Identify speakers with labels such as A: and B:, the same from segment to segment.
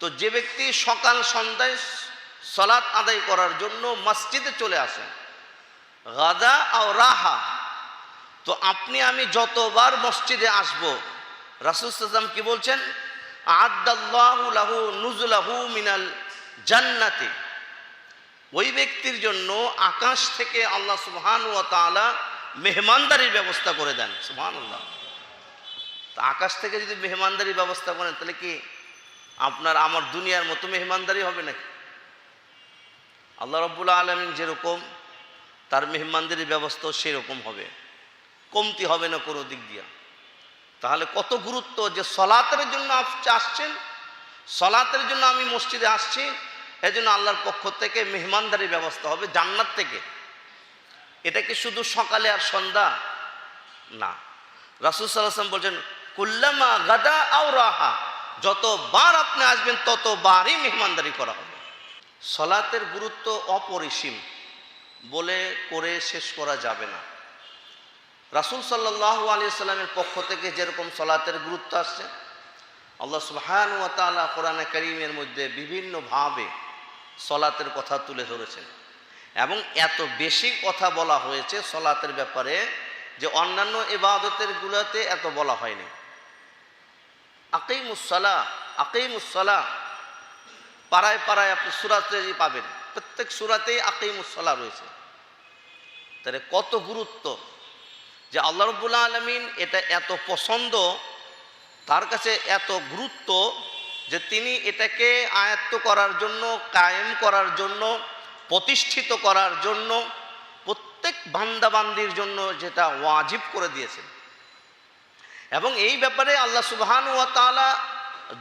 A: তো যে ব্যক্তি সকাল সন্ধ্যায় সলাৎ আদায় করার জন্য মসজিদে চলে আসেন, গাদা আর রাহা, তো আপনি আমি যতবার মসজিদে আসব, রাসুল সাল্লাম কি বলছেন? আদাল্লাহু লাহু নুজলাহু মিনাল জান্নাতি। ওই ব্যক্তির জন্য আকাশ থেকে আল্লাহ সুবহান ও তাআলা মেহমানদারির ব্যবস্থা করে দেন সুবহান আল্লাহ আকাশ থেকে যদি মেহমানদারির ব্যবস্থা করেন, তাহলে কি আপনার আমার দুনিয়ার মতো মেহমানদারি হবে নাকি? আল্লাহ রব্বুল্লা আলমিন যেরকম তার মেহমানদারির ব্যবস্থাও সেরকম হবে। কমতি হবে না কোনো দিক দিয়া। তাহলে কত গুরুত্ব যে সলাতের জন্য আপ- আসছেন, সলাতের জন্য আমি মসজিদে আসছি, এজন্য আল্লাহর পক্ষ থেকে মেহমানদারির ব্যবস্থা হবে জান্নাত থেকে। এটা কি শুধু সকালে আর সন্ধ্যা? না। রাসুল সাল্লাম বলছেন, কুল্লামা গাদা আও রাহা যতবার আপনি আসবেন, ততবারই মেহমানদারি করা হবে। সলাতের গুরুত্ব অপরিসীম। বলে করে শেষ করা যাবে না। রাসুল সাল্লাহ আলী সাল্লামের পক্ষ থেকে যেরকম সলাতের গুরুত্ব আসছে, আল্লাহ সুবহান ও তাআলা কোরআনে করিমের মধ্যে বিভিন্নভাবে সলাতের কথা তুলে ধরেছেন। এবং এত বেশি কথা বলা হয়েছে সলাতের ব্যাপারে যে অন্যান্য ইবাদতের গুলোতে এত বলা হয়নি। আকিমুসলা আকিমুসলা পাড়ায় পাড়ায় আপনি সুরাতে পাবেন। প্রত্যেক সুরাতেই আকিমুসলা রয়েছে। তাহলে কত গুরুত্ব যে আল্লাহ রব্বুল আলমিন এটা এত পছন্দ, তার কাছে এত গুরুত্ব যে তিনি এটাকে আয়ত্ত করার জন্য, কায়েম করার জন্য, প্রতিষ্ঠিত করার জন্য, প্রত্যেক বান্দাবান্দির জন্য যেটা ওয়াজিব করে দিয়েছেন। এবং এই ব্যাপারে আল্লাহ সুবহান ওয়া তাআলা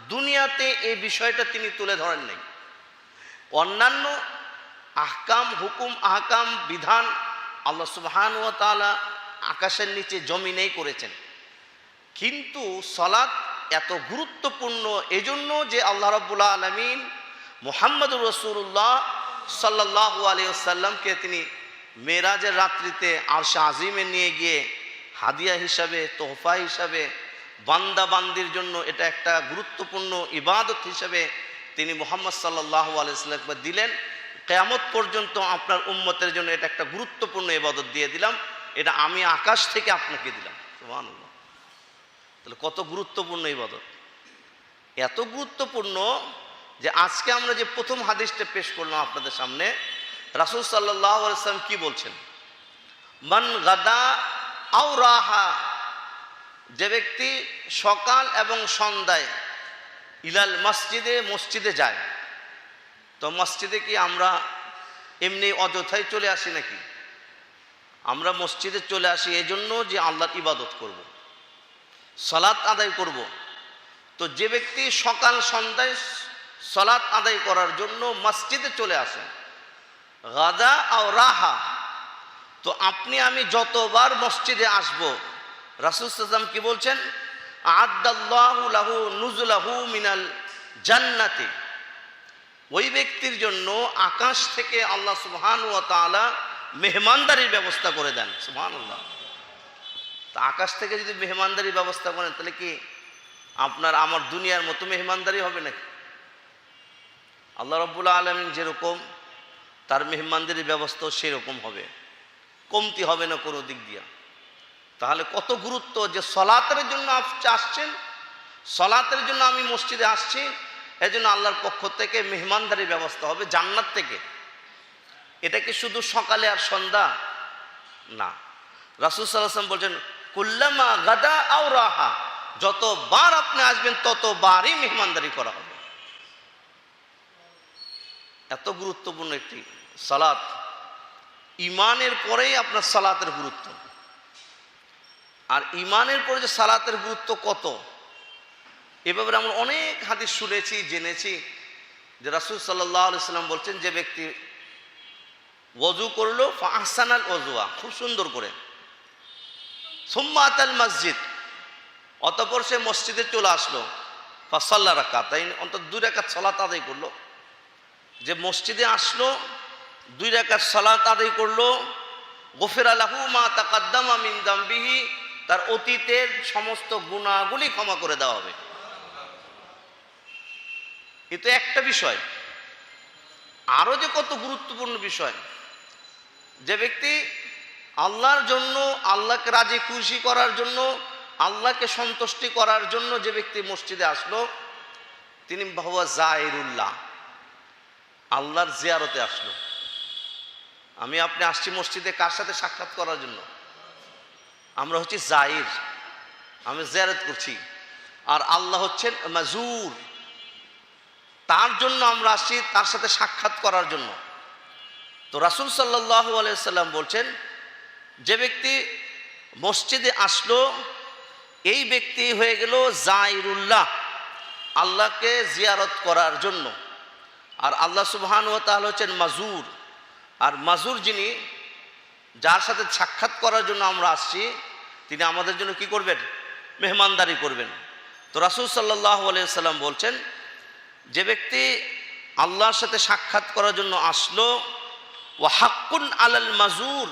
A: দুনিয়াতে এই বিষয়টা তিনি তুলে ধরেন নাই। অন্যান্য আহকাম, হুকুম, আহকাম, বিধান আল্লাহ সুবহান ওয়া তাআলা আকাশের নিচে জমিনেই করেছেন। কিন্তু সলাৎ এত গুরুত্বপূর্ণ এজন্য যে আল্লাহ রাব্বুল আলমিন মোহাম্মদুর রসুল্লাহ সাল্লাহ আলিয়াল্লামকে তিনি মেরাজের রাত্রিতে আরশা আজিমে নিয়ে গিয়ে হাদিয়া হিসাবে, তোহফা হিসাবে বান্দা বান্দির জন্য এটা একটা গুরুত্বপূর্ণ ইবাদত হিসাবে তিনি মোহাম্মদ সাল্লাহ আলাইসাল্লামকে দিলেন। কেয়ামত পর্যন্ত আপনার উম্মতের জন্য এটা একটা গুরুত্বপূর্ণ ইবাদত দিয়ে দিলাম। এটা আমি আকাশ থেকে আপনাকে দিলাম। তাহলে কত গুরুত্বপূর্ণ ইবাদত? এত গুরুত্বপূর্ণ যে আজকে আমরা যে প্রথম হাদিসটা পেশ করলাম আপনাদের সামনে, রাসুল সাল্লাহ আলাইসাল্লাম কি বলছেন? মান গাদা আও রাহা যে ব্যক্তি সকাল এবং সন্ধ্যায় ইলাল মসজিদে মসজিদে যায়, তো মসজিদে কি আমরা এমনি অযথায় চলে আসি নাকি আমরা মসজিদে চলে আসি এই জন্য যে আল্লাহর ইবাদত করব। সলাৎ আদায় করব। তো যে ব্যক্তি সকাল, সন্ধ্যায় সলাৎ আদায় করার জন্য মসজিদে চলে আসেন, গাদা আর রাহা তো আপনি, আমি যতবার মসজিদে আসব, রাসুল সাল্লাম কি বলছেন? আদাল্লাহু লাহু নুজলাহু মিনাল জান্নাতি। ওই ব্যক্তির জন্য আকাশ থেকে আল্লাহ সুবহান ও তাআলা মেহমানদারির ব্যবস্থা করে দেন। সুবহান আল্লাহ তা আকাশ থেকে যদি মেহমানদারির ব্যবস্থা করেন, তাহলে কি আপনার আমার দুনিয়ার মতো মেহমানদারি হবে নাকি? আল্লাহ রব্বুল্লা আলমিন যেরকম, তার মেহমানদারির ব্যবস্থাও সেরকম হবে। কমতি হবে না কোনো দিক দিয়া। তাহলে কত গুরুত্ব যে সলাতের জন্য আসছেন, সলাতের জন্য আমি মসজিদে আসছি, এজন্য আল্লাহর পক্ষ থেকে মেহমানদারির ব্যবস্থা হবে জান্নাত থেকে। এটা কি শুধু সকালে আর সন্ধ্যা? না। রাসুল সাল্লাম বলছেন, কুল্লামা গাদা আও রাহা। যতবার আপনি আসবেন, ততবারই মেহমানদারি করা হবে। এত গুরুত্বপূর্ণ একটি সালাত ইমানের পরেই আপনার সালাতের গুরুত্ব। আর ইমানের পরে যে সালাতের গুরুত্ব কত? এ ব্যাপারে আমরা অনেক হাদিস শুনেছি, জেনেছি যে রাসুল সাল্লাহ সাল্লাম বলছেন, যে ব্যক্তি ওজু করল আহসানাল ওজুয়া খুব সুন্দর করে। সুম্মাত আল মসজিদ অতপর সে মসজিদে চলে আসলো, ফাসাল্লা রাখা তাই অন্তত দুই রাকাত সলাত আদায় করল। যে মসজিদে আসলো দুই রাকাত সলাত আদায় করল। গফির আলাহু মা তাকাদ্দামা মিন দাম্বিহি, তার অতীতের সমস্ত গুণাগুলি ক্ষমা করে দেওয়া হবে। এ তো একটা বিষয়। আরও যে কত গুরুত্বপূর্ণ বিষয়, যে ব্যক্তি আল্লাহর জন্য, আল্লাহকে রাজি খুশি করার জন্য, আল্লাহকে সন্তুষ্টি করার জন্য যে ব্যক্তি মসজিদে আসলো, তিনি বাহুয়া জাহিরুল্লাহ, আল্লাহর জিয়ারতে আসলো। আমি আপনি আসছি মসজিদে কার সাথে সাক্ষাৎ করার জন্য? আমরা হচ্ছি জাহির আমি জিয়ারত করছি। আর আল্লাহ হচ্ছেন মাজুর। তার জন্য আমরা আসছি তার সাথে সাক্ষাৎ করার জন্য। তো রাসুল আলাইসাল্লাম বলছেন, যে ব্যক্তি মসজিদে আসলো, এই ব্যক্তি হয়ে গেল জাইরুল্লাহ, আল্লাহকে জিয়ারত করার জন্য। আর আল্লাহ সুবহান ও তাহলে হচ্ছেন মাজুর। আর মাজুর যিনি, যার সাথে সাক্ষাৎ করার জন্য আমরা আসছি, তিনি আমাদের জন্য কি করবেন? মেহমানদারি করবেন। তো রাসুল সাল্লাহ আলাইসাল্লাম বলছেন, যে ব্যক্তি আল্লাহর সাথে সাক্ষাৎ করার জন্য আসলো ও হাক্কুন আলাল মাজুর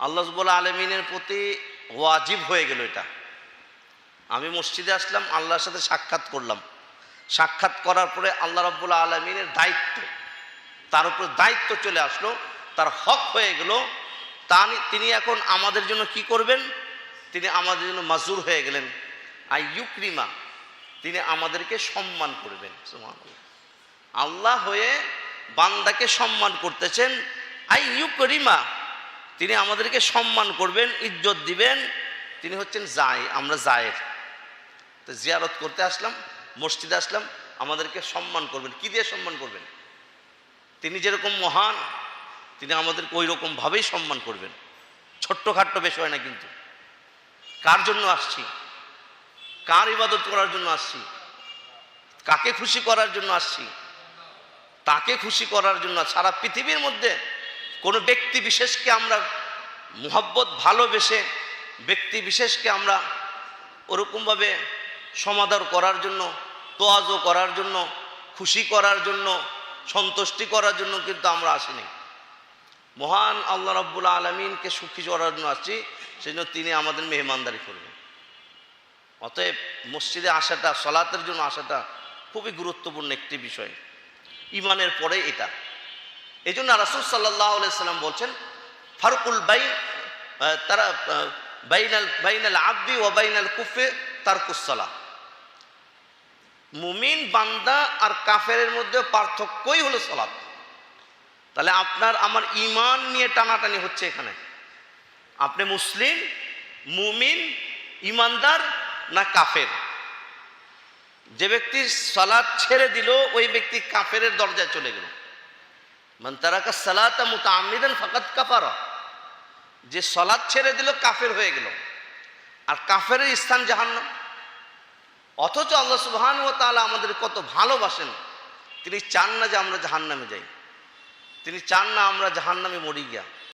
A: আল্লাহ আলমিনের প্রতি ওয়াজিব হয়ে গেল এটা। আমি মসজিদে আসলাম, আল্লাহর সাথে সাক্ষাৎ করলাম। সাক্ষাৎ করার পরে আল্লাহ রব্বুল আলমিনের দায়িত্ব। তার উপর দায়িত্ব চলে আসলো, তার হক হয়ে গেল। তা তিনি এখন আমাদের জন্য কি করবেন? তিনি আমাদের জন্য মাজুর হয়ে গেলেন। আই ইউক্রিমা, তিনি আমাদেরকে সম্মান করবেন। আল্লাহ হয়ে বান্দাকে সম্মান করতেছেন। আই ইউকরিমা, তিনি আমাদেরকে সম্মান করবেন, ইজ্জত দিবেন। তিনি হচ্ছেন জায়, আমরা জায়ের। তো জিয়ারত করতে আসলাম। মসজিদে আসলাম, আমাদেরকে সম্মান করবেন। কি দিয়ে সম্মান করবেন? তিনি যেরকম মহান, তিনি আমাদেরকে ওই রকমভাবেই সম্মান করবেন। ছোট্টখাট্ট বিষয় না কিন্তু। কার জন্য আসছি? কার ইবাদত করার জন্য আসছি? কাকে খুশি করার জন্য আসছি? তাকে খুশি করার জন্য সারা পৃথিবীর মধ্যে কোনো ব্যক্তি বিশেষকে আমরা মোহব্বত, ভালোবেসে ব্যক্তি বিশেষকে আমরা ওরকমভাবে সমাদর করার জন্য তোয়াজও করার জন্য, খুশি করার জন্য, সন্তুষ্টি করার জন্য কিন্তু আমরা আসিনি। মহান আল্লাহ রব্বুল আলমিনকে সুখী করার জন্য আসছি সেই জন্য তিনি আমাদের মেহমানদারি করবেন। অতএব মসজিদে আসাটা, সলাতের জন্য আসাটা খুবই গুরুত্বপূর্ণ একটি বিষয়। ইমানের পরে এটা। এই জন্য রাসুল সাল্লাহ সাল্লাম বলছেন, ফারুকুল বাই তারা বাইনাল বাইনাল আব্দি ও বাইনাল কুফে তারকুসলা মুমিন বান্দা আর কাফেরের মধ্যে পার্থক্যই হলো সলাৎ তাহলে আপনার, আমার ইমান নিয়ে টানাটানি হচ্ছে এখানে। আপনি মুসলিম, মুমিন ইমানদার না কাফের? যে ব্যক্তি সালাদ ছেড়ে দিল, ওই ব্যক্তি কাফের দরজায় চলে গেল। মান তারাকা সালাতা মুতাআম্মিদান ফাকাত কাফারা। যে সলাদ ছেড়ে দিল, কাফের হয়ে গেল। আর কাফের স্থান জাহান্নাম। অথচ আল্লাহ সুবহান ও তালা আমাদের কত ভালোবাসেন। তিনি চান না যে আমরা জাহান্নামে যাই। তিনি চান না আমরা জাহান্নামে মরি গিয়া।